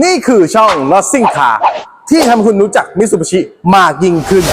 นี่คือช่อง l o s s i n g Car ที่ทำให้คุณรู้จักมิ t ซูบิชิมากยิ่งขึ้น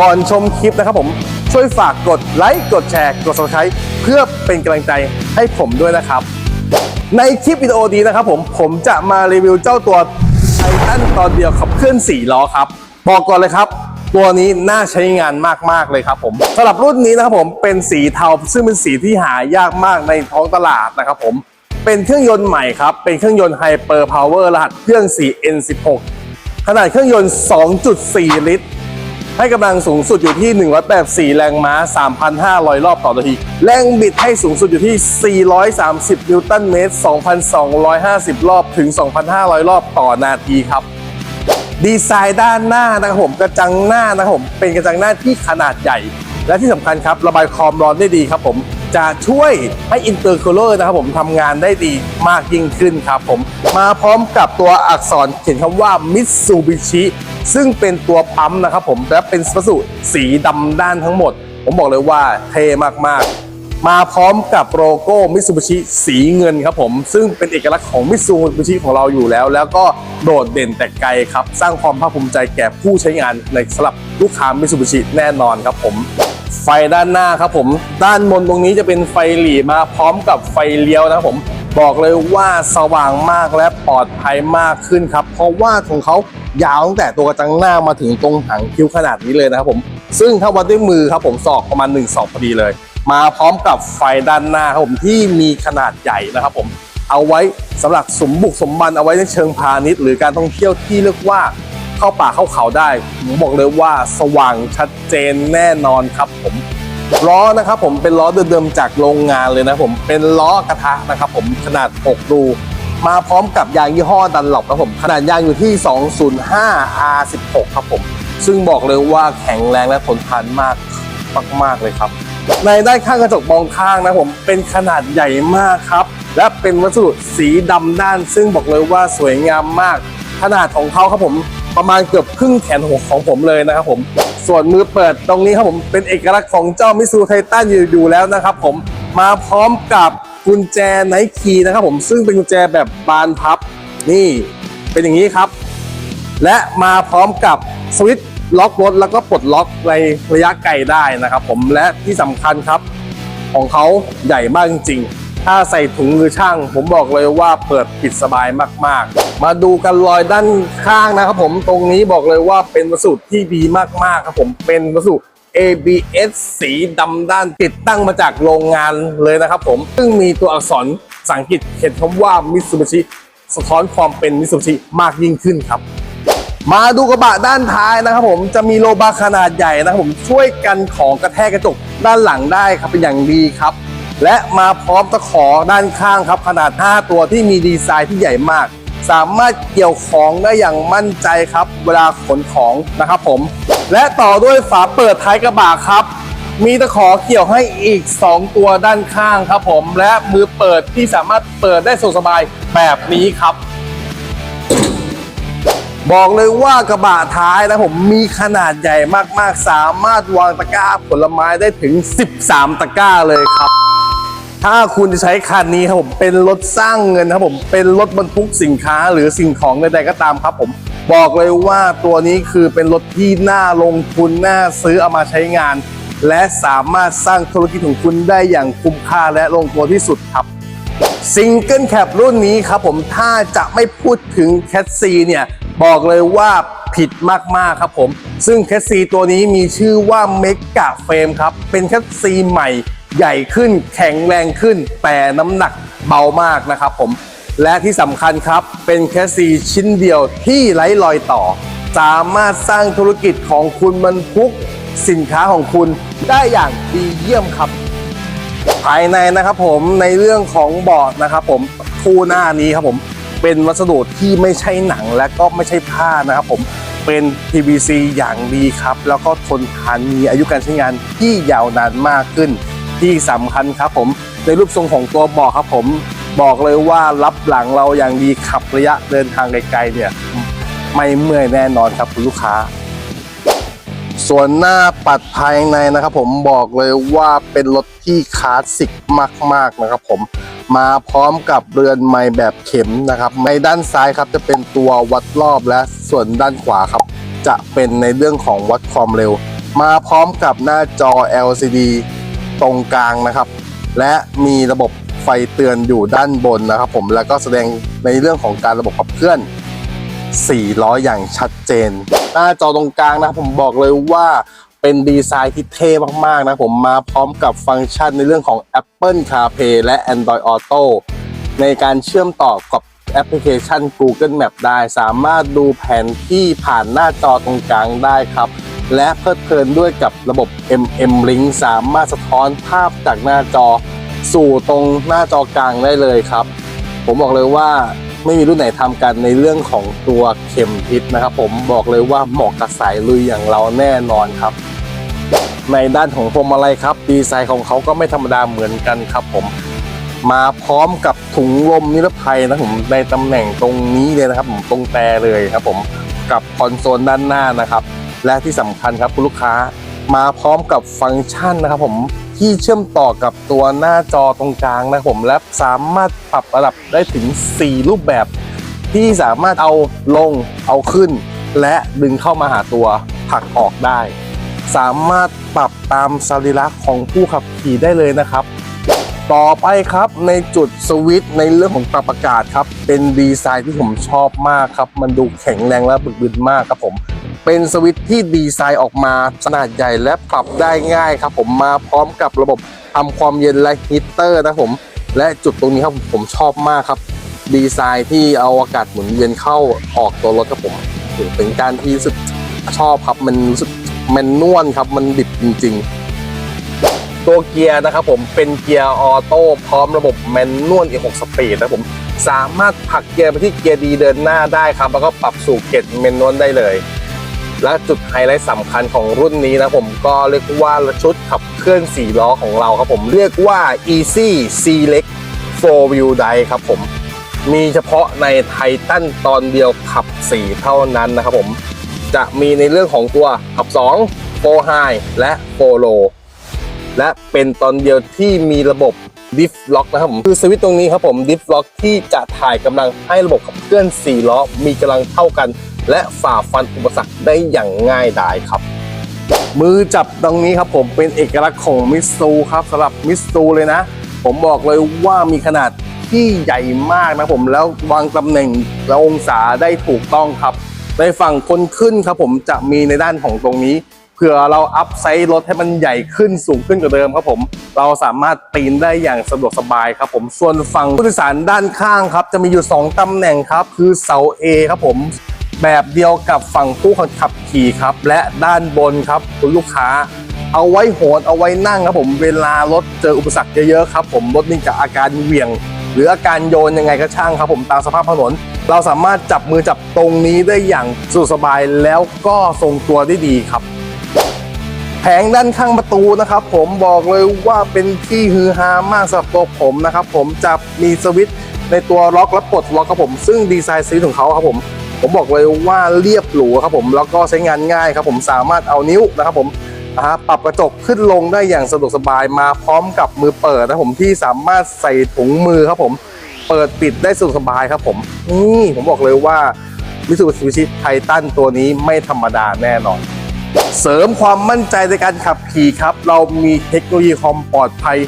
ก่อนชมคลิปนะครับผม ช่วยฝากกดไลค์ กดแชร์ กด subscribe เพื่อเป็นกำลังใจให้ผมด้วยนะครับ ในคลิปวิดีโอนี้นะครับผม ผมจะมารีวิวเจ้าตัวไททันตอนเดียวขับเคลื่อน4ล้อครับ บอกก่อนเลยครับ ตัวนี้น่าใช้งานมากๆเลยครับผมสำหรับรุ่นนี้นะครับผมเป็นสีเทาซึ่งเป็นสีที่หายากมากในท้องตลาดนะครับผมเป็นเครื่องยนต์ใหม่ครับ เป็นเครื่องยนต์ไฮเปอร์พาวเวอร์รหัสเครื่อง 4N16 ขนาดเครื่องยนต์ 2.4 ลิตร ให้กำลังสูงสุดอยู่ที่ 184 แรงม้า 3,500 รอบต่อนาที แรงบิดให้สูงสุดอยู่ที่ 430 นิวตันเมตร 2,250 รอบถึง 2,500 รอบต่อนาทีครับ ดีไซน์ด้านหน้านะครับผมกระจังหน้านะครับผมเป็นกระจังหน้าที่ขนาดใหญ่ และที่สำคัญครับระบายความร้อนได้ดีครับผมจะช่วยให้อินเตอร์คูลเลอร์นะครับผมทำงานได้ดีมากยิ่งขึ้นครับผมมาพร้อมกับตัวอักษรเขียนคำว่า Mitsubishi ซึ่งเป็นตัวปั๊มนะครับผมและเป็นวัสดุสีดำด้านทั้งหมด ผมบอกเลยว่าเท่มากๆ มาพร้อมกับโลโก้มิ t ซูบิชิสีเงินครับผม ซึ่งเป็นเอกลักษณ์ของมิ t ซูบิชิของเราอยู่แล้ว แล้วก็โดดเด่นแต่ไกลครับ สร้างความภาคภูมิใจแก่ผู้ใช้งานในสำหรับลูกค้ามิ t ซูบิชิแน่นอนครับผมไฟด้านหน้าครับผม ด้านบนตรงนี้จะเป็นไฟหลีมาพร้อมกับไฟเลี้ยวนะครับผม บอกเลยว่าสว่างมากและปลอดภัยมากขึ้นครับ เพราะว่าของเขายาวตั้งแต่ตัวกระจังหน้ามาถึงตรงหางคิ้วขนาดนี้เลยนะครับผม ซึ่งถ้าวัดด้วยมือครับผมศอกประมาณ1ศอกพอดีเลย มาพร้อมกับไฟด้านหน้าครับผมที่มีขนาดใหญ่นะครับผมเอาไว้สำหรับสมบุกสมบันเอาไว้ในเชิงพาณิชย์หรือการท่องเที่ยวที่เรียกว่าเข้าป่าเข้าเขาได้ผมบอกเลยว่าสว่างชัดเจนแน่นอนครับผมล้อนะครับผมเป็นล้อเดิมๆจากโรงงานเลยนะผมเป็นล้อกระทะนะครับผมขนาด 6 รูมาพร้อมกับยางยี่ห้อดันหลบนะผมขนาดยางอยู่ที่ 205 R16 ครับผม ซึ่งบอกเลยว่าแข็งแรงและทนทานมากมากๆเลยครับ ในด้านข้างกระจกมองข้างนะผมเป็นขนาดใหญ่มากครับ และเป็นวัสดุสีดำด้าน ซึ่งบอกเลยว่าสวยงามมาก ขนาดของเขาครับผมประมาณเกือบครึ่งแขนหัวของผมเลยนะครับผม ส่วนมือเปิดตรงนี้ครับผมเป็นเอกลักษณ์ของเจ้ามิซูไททันอยู่อยู่แล้วนะครับผมมาพร้อมกับกุญแจไนคีนะครับผมซึ่งเป็นกุญแจแบบบานพับ นี่เป็นอย่างนี้ครับ และมาพร้อมกับสวิตช์ ล็อกรถแล้วก็ปลดล็อกในระยะไกลได้นะครับ ผมและที่สำคัญครับของเขาใหญ่มากจริงๆ ถ้าใส่ถุงมือช่าง ผมบอกเลยว่าเปิดปิดสบายมากๆ มาดูกันรอยด้านข้างนะครับ ผมตรงนี้บอกเลยว่าเป็นวัสดุที่ดีมากๆครับผมเป็นวัสดุ ABS สีดำด้านติดตั้งมาจากโรงงานเลยนะครับผม ซึ่งมีตัวอักษรภาษาอังกฤษเขียนคำว่า Mitsubishi สะท้อนความเป็น Mitsubishi มากยิ่งขึ้นครับ มาดูกระบะด้านท้ายนะครับผมจะมีโลบาขนาดใหญ่นะครับผมช่วยกันของกระแทกกระจกด้านหลังได้ครับเป็นอย่างดีครับ และมาพร้อมตะขอด้านข้างครับขนาด 5 ตัวที่มีดีไซน์ที่ใหญ่มาก สามารถเกี่ยวของได้อย่างมั่นใจครับ เวลาขนของนะครับผม และต่อด้วยฝาเปิดท้ายกระบะครับ มีตะขอเกี่ยวให้อีก 2 ตัวด้านข้างครับผม และมือเปิดที่สามารถเปิดได้สะดวกสบายแบบนี้ครับ บอกเลยว่ากระบะท้ายนะผมมีขนาดใหญ่มากๆ สามารถวางตะกร้าผลไม้ได้ถึง 13 ตะกร้าเลยครับ ถ้าคุณจะใช้คันนี้ครับผมเป็นรถสร้างเงินครับผมเป็นรถบรรทุกสินค้าหรือสิ่งของใดๆก็ตามครับผม บอกเลยว่าตัวนี้คือเป็นรถที่น่าลงทุนน่าซื้อเอามาใช้งาน และสามารถสร้างธุรกิจของคุณได้อย่างคุ้มค่าและลงตัวที่สุดครับซิงเกิลแคปรุ่นนี้ครับผมถ้าจะไม่พูดถึงแคทซีเนี่ย บอกเลยว่าผิดมากๆครับผม ซึ่งแคทซีตัวนี้มีชื่อว่าเมกะเฟรมครับ เป็นแคทซีใหม่ใหญ่ขึ้นแข็งแรงขึ้น แต่น้ำหนักเบามากนะครับผม และที่สำคัญครับเป็นแคทซีชิ้นเดียวที่ไร้รอยต่อ สามารถสร้างธุรกิจของคุณบรรทุกสินค้าของคุณได้อย่างดีเยี่ยมครับภายในนะครับผมในเรื่องของบอร์ดนะครับผมคู่หน้านี้ครับผม เป็นวัสดุที่ไม่ใช่หนังและก็ไม่ใช่ผ้านะครับผมเป็น PVC อย่างดีครับ แล้วก็ทนทานมีอายุการใช้งานที่ยาวนานมากขึ้น ที่สำคัญครับผมในรูปทรงของตัวบาะครับผมบอกเลยว่ารับหลังเราอย่างดีขับระยะเดินทางไกลๆเนี่ยไม่เมื่อยแน่นอนครับคุณลูกค้า ส่วนหน้าปัดภายในนะครับผมบอกเลยว่าเป็นรถที่คลาสสิกมากๆนะครับผม มาพร้อมกับเรือนไม้แบบเข็มนะครับในด้านซ้ายครับจะเป็นตัววัดรอบและส่วนด้านขวาครับ จะเป็นในเรื่องของวัดความเร็ว มาพร้อมกับหน้าจอ LCD ตรงกลางนะครับ และมีระบบไฟเตือนอยู่ด้านบนนะครับผมแล้วก็แสดงในเรื่องของการระบบขับเคลื่อน4ล้ออย่างชัดเจน หน้าจอตรงกลางนะครับผมบอกเลยว่า เป็นดีไซน์ที่เท่มากๆนะผมมาพร้อมกับฟังก์ชันในเรื่องของ Apple CarPlay และ Android Auto ในการเชื่อมต่อกับแอปพลิเคชัน Google Map ได้ สามารถดูแผนที่ผ่านหน้าจอตรงกลางได้ครับ และเพลิดเพลินด้วยกับระบบ MM Link สามารถสะท้อนภาพจากหน้าจอ สู่ตรงหน้าจอกลางได้เลยครับ ผมบอกเลยว่า ไม่มีรุ่นไหนทำกันในเรื่องของตัวเข็มทิศนะครับ ผมบอกเลยว่าเหมาะกับสายลุยอย่างเราแน่นอนครับ ในด้านของพวงมาลัยครับ ดีไซน์ของเขาก็ไม่ธรรมดาเหมือนกันครับ ผม มาพร้อมกับถุงลมนิรภัยนะผมในตำแหน่งตรงนี้เลยนะครับ ผมตรงแต่เลยครับ ผมกับคอนโซลด้านหน้านะครับ และที่สำคัญครับคุณลูกค้ามาพร้อมกับฟังก์ชันนะครับ ผม ที่เชื่อมต่อกับตัวหน้าจอตรงกลางนะผมและสามารถปรับระดับได้ถึง 4 รูปแบบ ที่สามารถเอาลงเอาขึ้น และดึงเข้ามาหาตัวผลักออกได้ สามารถปรับตามสรีระของผู้ขับขี่ได้เลยนะครับ ต่อไปครับในจุดสวิตช์ในเรื่องของปรับอากาศครับ เป็นดีไซน์ที่ผมชอบมากครับ มันดูแข็งแรงและบึกบึนมากครับผม เป็นสวิตช์ที่ดีไซน์ออกมาขนาดใหญ่และปรับได้ง่ายครับ ผมมาพร้อมกับระบบทำความเย็นและฮีตเตอร์นะผม และจุดตรงนี้ครับผมชอบมากครับ ดีไซน์ที่เอาอากาศหมุนเวียนเข้าออกตัวรถครับผมถือเป็นการที่รู้สึกชอบครับมันรู้สึกมันนวลครับมันดิบจริง ๆ ตัวเกียร์นะครับผมเป็นเกียร์ออโต้พร้อมระบบแมนนวล E6 สปีดนะผมสามารถผลักเกียร์ไปที่เกียร์ดีเดินหน้าได้ครับ แล้วก็ปรับสู่เกียร์แมนนวลได้เลย และจุดไฮไลท์สำคัญของรุ่นนี้นะผมก็เรียกว่าชุดขับเคลื่อน4ล้อของเราครับผมเรียกว่า Easy Select 4 Wheel Drive ครับผมมีเฉพาะในไททันตอนเดียวขับ 4 เท่านั้นนะครับผมจะมีในเรื่องของตัวขับ 2 4 High และ 4 Low และเป็นตอนเดียวที่มีระบบดิฟล็อกนะครับผมคือสวิตช์ตรงนี้ครับผมดิฟล็อกที่จะถ่ายกำลังให้ระบบขับเคลื่อน 4 ล้อ มีกำลังเท่ากัน และฝ่าฟันอุปสรรคได้อย่างง่ายดายครับ มือจับตรงนี้ครับผมเป็นเอกลักษณ์ของมิสซูครับสำหรับมิสซูเลยนะ ผมบอกเลยว่ามีขนาดที่ใหญ่มากนะผมแล้ววางตำแหน่งและองศาได้ถูกต้องครับ ในฝั่งคนขึ้นครับผมจะมีในด้านของตรงนี้เผื่อเราอัพไซส์รถให้มันใหญ่ขึ้นสูงขึ้นกว่าเดิมครับผม เราสามารถปีนได้อย่างสะดวกสบายครับผม ส่วนฝั่งผู้โดยสารด้านข้างครับ จะมีอยู่ 2ตำแหน่งครับ คือเสา A ครับผม แบบเดียวกับฝั่งผู้ขับขี่ครับ และด้านบนครับคุณลูกค้า เอาไว้โหนเอาไว้นั่งครับผมเวลารถเจออุปสรรคเยอะๆครับผมรถมีกับอาการเหวี่ยง หรืออาการโยนยังไงก็ช่างครับผมตามสภาพถนน เราสามารถจับมือจับตรงนี้ได้อย่างสะดสบายแล้วก็ทรงตัวได้ดีครับแผงด้านข้างประตูนะครับ ผมบอกเลยว่าเป็นที่ฮือฮามากสำหรับตัวผมนะครับ ผมจะมีสวิตช์ในตัวล็อกและปลดล็อกครับผม ซึ่งดีไซน์ซีของเขาครับผม ผมบอกเลยว่าเรียบหรูครับผมแล้วก็ใช้งานง่ายครับผมสามารถเอานิ้วนะครับผมนะฮะปรับกระจกขึ้นลงได้อย่างสะดวกสบายมาพร้อมกับมือเปิดนะผมที่สามารถใส่ถุงมือครับผม เปิดปิดได้สะดวกสบายครับผมนี่ผมบอกเลยว่ามิสูบิชิไททันตัวนี้ไม่ธรรมดาแน่นอน เสริมความมั่นใจในการขับขี่ครับ เรามีเทคโนโลยีความปลอดภัย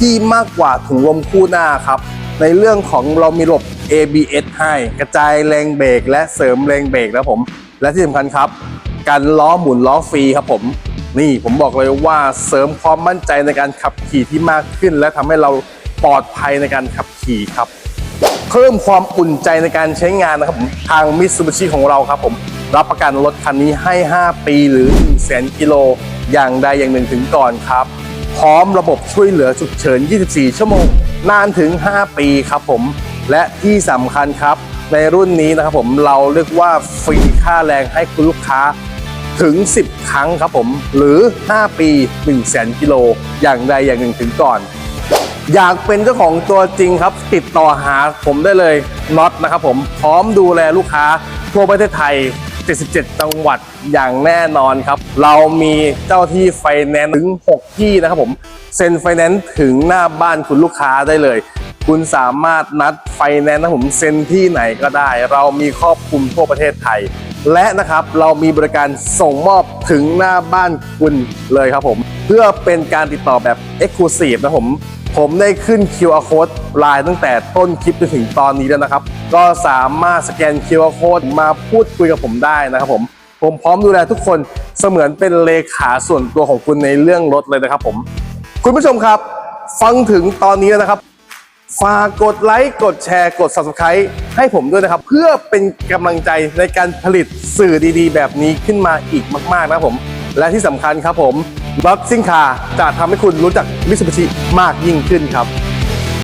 ที่มากกว่าถุงลมคู่หน้าครับ ในเรื่องของเรามีระบบ ABS ให้กระจายแรงเบรกและเสริมแรงเบรกนะผม และที่สำคัญครับการล้อหมุนล้อฟรีครับผม นี่ผมบอกเลยว่าเสริมความมั่นใจในการขับขี่ที่มากขึ้น และทำให้เราปลอดภัยในการขับขี่ครับ เพิ่มความอุ่นใจในการใช้งานนะครับผมทางมิตซูบิชิของเราครับผม รับประกันรถคันนี้ให้ 5 ปีหรือ 1 0 0 0 0แกิโลอย่างใดอย่างหนึ่งถึงก่อนครับ พร้อมระบบช่วยเหลือฉุกเฉิน 24 ชั่วโมง นานถึง 5 ปีครับผม และที่สำคัญครับ ในรุ่นนี้นะครับผมเราเรียกว่าฟรีค่าแรงให้คุณลูกค้าถึง 10 ครั้งครับผม หรือ 5 ปี1 0 0 0 0กิโล อย่างใดอย่างหนึ่งถึงก่อน อยากเป็นเจ้าของตัวจริงครับ ติดต่อหาผมได้เลยน็อตนะครับผมพร้อมดูแลลูกค้าทั่วประเทศไทย 77 จังหวัดอย่างแน่นอนครับ เรามีเจ้าที่ไฟแนนซ์ถึง 6 ที่นะครับผม เซ็นไฟแนนซ์ถึงหน้าบ้านคุณลูกค้าได้เลย คุณสามารถนัดไฟแนนซ์นะผมเซ็นที่ไหนก็ได้ เรามีครอบคลุมทั่วประเทศไทย และนะครับเรามีบริการส่งมอบถึงหน้าบ้านคุณเลยครับผม เพื่อเป็นการติดต่อแบบ Exclusive นะผม ผมได้ขึ้น QR code ไลน์ตั้งแต่ต้นคลิปจนถึงตอนนี้แล้วนะครับ ก็สามารถสแกน QR code มาพูดคุยกับผมได้นะครับผม ผมพร้อมดูแลทุกคนเสมือนเป็นเลขาส่วนตัวของคุณในเรื่องรถเลยนะครับผม คุณผู้ชมครับ ฟังถึงตอนนี้แล้วนะครับฝากกดไลค์กดแชร์กด Subscribe ให้ผมด้วยนะครับ เพื่อเป็นกำลังใจในการผลิตสื่อดีๆ แบบนี้ขึ้นมาอีกมาก ๆ นะครับผม และที่สำคัญครับผม รถซิ่งคาจะทำให้คุณรู้จักมิ t ูบิชิมากยิ่งขึ้นครับ